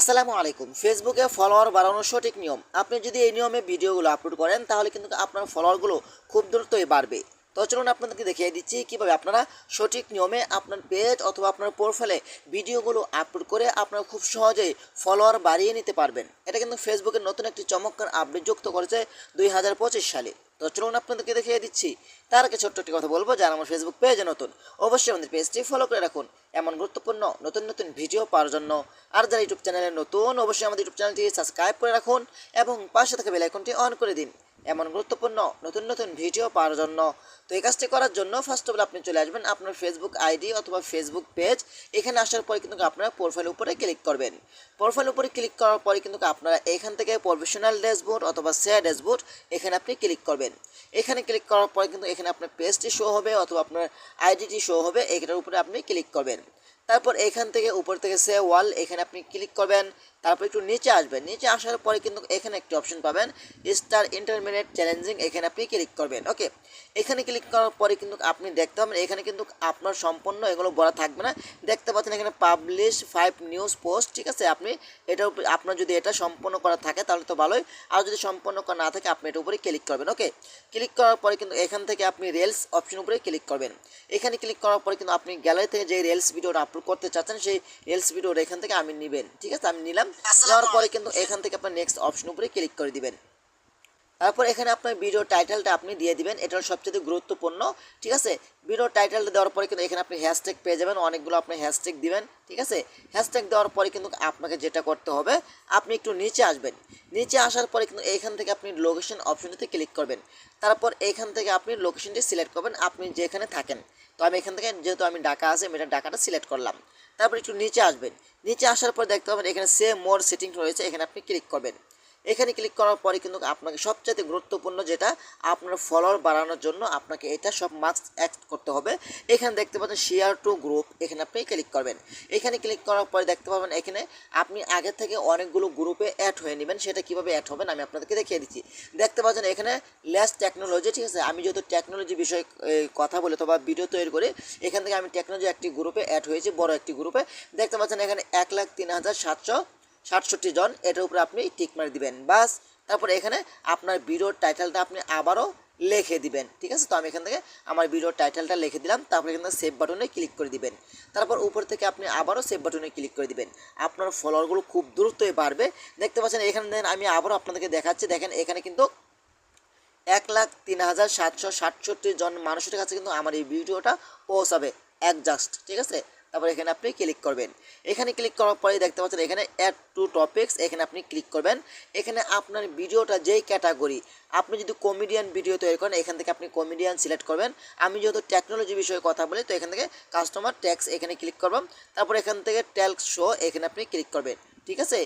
আসসালামু আলাইকুম। ফেসবুকে ফলোয়ার বাড়ানোর সঠিক নিয়ম। আপনি যদি এই নিয়মে ভিডিওগুলো আপলোড করেন, তাহলে কিন্তু আপনার ফলোয়ারগুলো খুব দ্রুতই বাড়বে। তো চলুন আপনাদেরকে দেখিয়ে দিচ্ছি কীভাবে আপনারা সঠিক নিয়মে আপনার পেজ অথবা আপনার প্রোফাইলে ভিডিওগুলো আপলোড করে আপনারা খুব সহজেই ফলোয়ার বাড়িয়ে নিতে পারবেন। এটা কিন্তু ফেসবুকের নতুন একটি চমৎকার আপডেট যুক্ত করেছে দুই হাজার পঁচিশ সালে। তো চলুন আপনাদেরকে দেখিয়ে দিচ্ছি। তার আগে ছোট্ট একটি কথা বলব, যারা আমার ফেসবুক পেজে নতুন, অবশ্যই আমাদের পেজটি ফলো করে রাখুন। এমন গুরুত্বপূর্ণ, নতুন নতুন ভিডিও পাওয়ার জন্য। আর যারা ইউটিউব চ্যানেলে নতুন, অবশ্যই আমাদের ইউটিউব চ্যানেলটি সাবস্ক্রাইব করে রাখুন এবং পাশে থাকা বেল আইকনটি অন করে দিন। এমন গুরুত্বপূর্ণ নতুন নতুন ভিডিও পাওয়ার জন্য। তো এই কাজটি করার জন্য ফার্স্ট অফ অল আপনি চলে আসবেন আপনার ফেসবুক আইডি অথবা ফেসবুক পেজ এখানে আসার পরে কিন্তু আপনারা প্রোফাইল উপরে ক্লিক করবেন। প্রোফাইল উপরে ক্লিক করার পরে কিন্তু আপনারা এখান থেকে প্রফেশনাল ড্যাশবোর্ড অথবা শেয়ার ড্যাশবোর্ড এখানে আপনি ক্লিক করবেন। এখানে ক্লিক করার পরে কিন্তু এখানে আপনার পেজটি শো হবে অথবা আপনার আইডিটি শো হবে এখানের উপরে আপনি ক্লিক করবেন। তারপর এখান থেকে উপর থেকে সে ওয়াল এখানে আপনি ক্লিক করবেন। তারপর একটু নিচে আসবেন। নিচে আসার পরে কিন্তু এখানে একটি অপশন পাবেন স্টার ইন্টারমিডিয়েট চ্যালেঞ্জিং এখানে আপনি ক্লিক করবেন ওকে এখানে ক্লিক করার পরে কিন্তু আপনি দেখতে পাবেন, এখানে কিন্তু আপনার সম্পূর্ণ এগুলো বলা থাকবে না। দেখতে পাচ্ছেন এখানে পাবলিশ ফাইভ নিউজ পোস্ট ঠিক আছে? আপনি উপরে, আপনার যদি এটা সম্পূর্ণ করা থাকে তাহলে তো ভালোই। আর যদি সম্পূর্ণ করা না থাকে, আপনি এটার উপরে ক্লিক করবেন ওকে ক্লিক করার পরে কিন্তু এখান থেকে আপনি রেলস অপশন উপরে ক্লিক করবেন। এখানে ক্লিক করার পরে কিন্তু আপনি গ্যালারি থেকে যে রেলস ভিডিওটা আপলোড করতে চাচ্ছেন, সেই রেলস ভিডিওটা এখান থেকে আমি নেবেন, ঠিক আছে? আমি নিলাম। নেওয়ার পরে কিন্তু এখান থেকে আপনার নেক্সট অপশন উপরে ক্লিক করে দিবেন। তারপর এখানে আপনার ভিডিও টাইটেলটা আপনি দিয়ে দিবেন। এটা সবচেয়ে গুরুত্বপূর্ণ, ঠিক আছে? ভিডিও টাইটেলটা দেওয়ার পরে কিন্তু এখানে আপনি হ্যাশট্যাগ পেয়ে যাবেন, অনেকগুলো আপনি হ্যাশট্যাগ দিবেন, ঠিক আছে? হ্যাশট্যাগ দেওয়ার পরে কিন্তু আপনাকে যেটা করতে হবে, আপনি একটু নিচে আসবেন। নিচে আসার পরে কিন্তু এখান থেকে আপনি লোকেশন অপশনটিতে ক্লিক করবেন। তারপর এখান থেকে আপনি লোকেশনটি সিলেক্ট করবেন, আপনি যেখানে থাকেন। তো আমি এখান থেকে, যেহেতু আমি ডাকা আছে, আমি এটা ডাকাটা সিলেক্ট করলাম। তারপর একটু নিচে আসবেন। নিচে আসার পর দেখতে পাবেন এখানে সে মোর সেটিং রয়েছে, এখানে আপনি ক্লিক করবেন। এখানে ক্লিক করার পরে কিন্তু আপনাকে সবচেয়ে গুরুত্বপূর্ণ যেটা, আপনার ফলোয়ার বাড়ানোর জন্য আপনাকে এটা সব মাস্ক অ্যাক্ট করতে হবে। এখানে দেখতে পাচ্ছেন শেয়ার টু গ্রুপ এখানে আপনি ক্লিক করবেন। এখানে ক্লিক করার পরে দেখতে পাবেন এখানে আপনি আগে থেকে অনেকগুলো গ্রুপে অ্যাড হয়ে নেবেন, সেটা কীভাবে অ্যাড হবেন আমি আপনাদেরকে দেখিয়ে দিচ্ছি। দেখতে পাচ্ছেন এখানে লেস টেকনোলজি ঠিক আছে? আমি যেহেতু টেকনোলজি বিষয়ে কথা বলে অথবা ভিডিও তৈরি করে, এখান থেকে আমি টেকনোলজি একটি গ্রুপে অ্যাড হয়েছি, বড় একটি গ্রুপে দেখতে পাচ্ছেন এখানে এক লাখ তিন হাজার সাতশো সাতষট্টি জন, এটার উপরে আপনি টিক মারি দিবেন। বাস, তারপর এখানে আপনার ভিডিওর টাইটেলটা আপনি আবারও লিখে দিবেন, ঠিক আছে? তো আমি এখান থেকে আমার ভিডিওর টাইটেলটা লিখে দিলাম, তারপর এখান থেকে সেভ বাটনে ক্লিক করে দিবেন। তারপর উপর থেকে আপনি আবারও সেভ বাটনে ক্লিক করে দিবেন। আপনার ফলোয়ারগুলো খুব দ্রুতই বাড়বে। দেখতে পাচ্ছেন, এখানে দেখেন আমি আবারও আপনাদেরকে দেখাচ্ছি, দেখেন এখানে কিন্তু এক লাখ তিন হাজার সাতশো সাতষট্টি জন মানুষের কাছে কিন্তু আমার এই ভিডিওটা পৌঁছাবে একজাস্ট ঠিক আছে? তারপর এখানে আপনি ক্লিক করবেন। এখানে ক্লিক করার পরে দেখতে পাচ্ছেন এখানে অ্যাড টু টপিক্স এখানে আপনি ক্লিক করবেন। এখানে আপনার ভিডিওটা যেই ক্যাটাগরি আপনি যদি কমেডিয়ান ভিডিও তৈরি করেন, এখান থেকে আপনি কমেডিয়ান সিলেক্ট করবেন। আমি যেহেতু টেকনোলজি বিষয়ে কথা বলি, তো এখান থেকে কাস্টমার ট্যাক্স এখানে ক্লিক করবেন তারপর এখান থেকে ট্যাক্স শো এখানে আপনি ক্লিক করবেন। ঠিক আছে?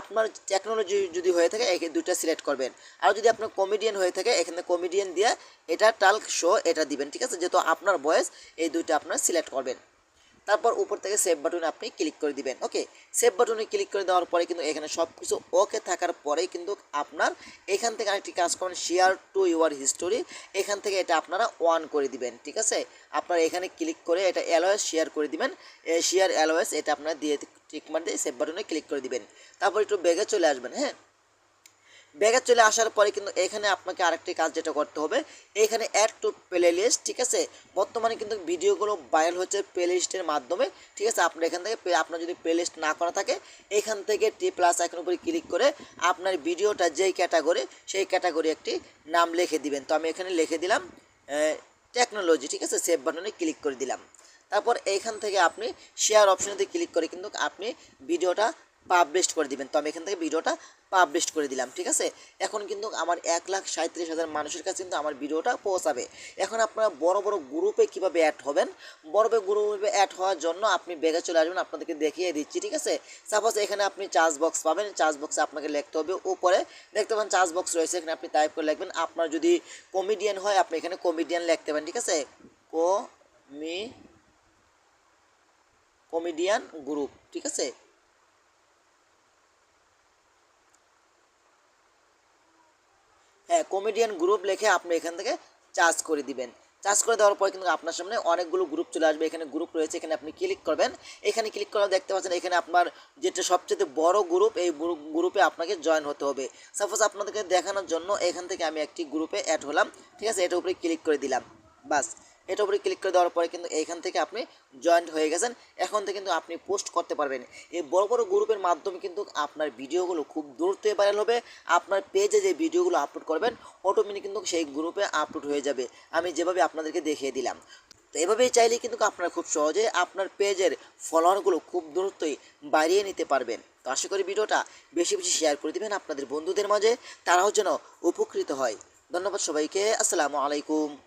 আপনার টেকনোলজি যদি হয়ে থাকে এই দুইটা সিলেক্ট করবেন। আর যদি আপনার কমেডিয়ান হয়ে থাকে, এখানে কমেডিয়ান দিয়ে এটা টাল্ক শো এটা দিবেন। ঠিক আছে? যেহেতু আপনার বয়স, এই দুইটা আপনার সিলেক্ট করবেন। তারপর উপর থেকে সেভ বাটনে আপনি ক্লিক করে দিবেন ওকে সেভ বাটনে ক্লিক করে দেওয়ার পরে কিন্তু এখানে সব কিছু ওকে থাকার পরেই কিন্তু আপনার এখান থেকে আরেকটি কাজ করবেন শেয়ার টু ইউর হিস্টোরি এখান থেকে এটা আপনারা অন করে দিবেন, ঠিক আছে? আপনারা এখানে ক্লিক করে এটা অ্যালোয়েস শেয়ার করে দিবেন শেয়ার অ্যালোয়েস এটা আপনারা দিয়ে ঠিক মার দিয়ে সেভ বাটনে ক্লিক করে দিবেন। তারপর একটু বেগে চলে আসবেন হ্যাঁ? ব্যাগে চলে আসার পরে কিন্তু এখানে আপনাকে আরেকটি কাজ যেটা করতে হবে, এখানে অ্যাড টু প্লে লিস্ট ঠিক আছে? বর্তমানে কিন্তু ভিডিওগুলো ভাইরাল হচ্ছে প্লে লিস্টের মাধ্যমে, ঠিক আছে? আপনার এখান থেকে আপনার যদি প্লে লিস্ট না করা থাকে, এখান থেকে টি প্লাস আইকনের উপরে ক্লিক করে আপনার ভিডিওটা যেই ক্যাটাগরি সেই ক্যাটাগরি একটি নাম লিখে দিবেন। তো আমি এখানে লিখে দিলাম টেকনোলজি ঠিক আছে? সেভ বাটনে ক্লিক করে দিলাম। তারপর এইখান থেকে আপনি শেয়ার অপশনেতে ক্লিক করে কিন্তু আপনি ভিডিওটা পাবলিশ করে দিবেন। তো আমি এখান থেকে ভিডিওটা পাবলিশ করে দিলাম, ঠিক আছে? এখন কিন্তু আমার এক লাখ সাঁত্রিশ হাজার মানুষের কাছে কিন্তু আমার ভিডিওটা পৌঁছাবে। এখন আপনারা বড় বড় গ্রুপে কীভাবে অ্যাড হবেন? বড় বড় গ্রুপে অ্যাড হওয়ার জন্য আপনি বেগে চলে আসবেন, আপনাদেরকে দেখিয়ে দিচ্ছি, ঠিক আছে? সাপোজ এখানে আপনি চার্জ বক্স পাবেন চার্জ বক্সে আপনাকে লিখতে হবে উপরে। দেখতে পাবেন চার্জ বক্স রয়েছে, এখানে আপনি টাইপ করে লিখবেন। আপনার যদি কমেডিয়ান হয়, আপনি এখানে কমেডিয়ান লিখতে পারেন, ঠিক আছে? কো মি কমেডিয়ান গ্রুপ ঠিক আছে? কমেডিয়ান গ্রুপ লেখে আপনি এখান থেকে চার্জ করে দিবেন। চার্জ করে দেওয়ার পরে কিন্তু আপনার সামনে অনেকগুলো গ্রুপ চলে আসবে। এখানে গ্রুপ রয়েছে, এখানে আপনি ক্লিক করবেন। এখানে ক্লিক করে দেখতে পাচ্ছেন, এখানে আপনার যেটা সবচেয়ে বড় গ্রুপ এই গ্রুপে আপনাকে জয়েন হতে হবে। সাপোজ আপনাদেরকে দেখানোর জন্য এখান থেকে আমি একটি গ্রুপে অ্যাড হলাম। ঠিক আছে, এটার উপরে ক্লিক করে দিলাম। বাস। এটার উপরে ক্লিক করে দেওয়ার পরে কিন্তু এইখান থেকে আপনি জয়েন্ট হয়ে গেছেন। এখন থেকে কিন্তু আপনি পোস্ট করতে পারবেন। এই বড় বড় গ্রুপের মাধ্যমে কিন্তু আপনার ভিডিওগুলো খুব দ্রুতই ভাইরাল হবে। আপনার পেজে যে ভিডিওগুলো আপলোড করবেন অটোমেটিক কিন্তু সেই গ্রুপে আপলোড হয়ে যাবে। আমি যেভাবে আপনাদেরকে দেখিয়ে দিলাম। তো এভাবেই চাইলে কিন্তু আপনারা খুব সহজে আপনার পেজের ফলোয়ারগুলো খুব দ্রুতই বাড়িয়ে নিতে পারবেন। তো আশা করি ভিডিওটা বেশি বেশি শেয়ার করে দিবেন আপনাদের বন্ধুদের মাঝে। তারাও যেন উপকৃত হয়। ধন্যবাদ সবাইকে। আসসালামু আলাইকুম।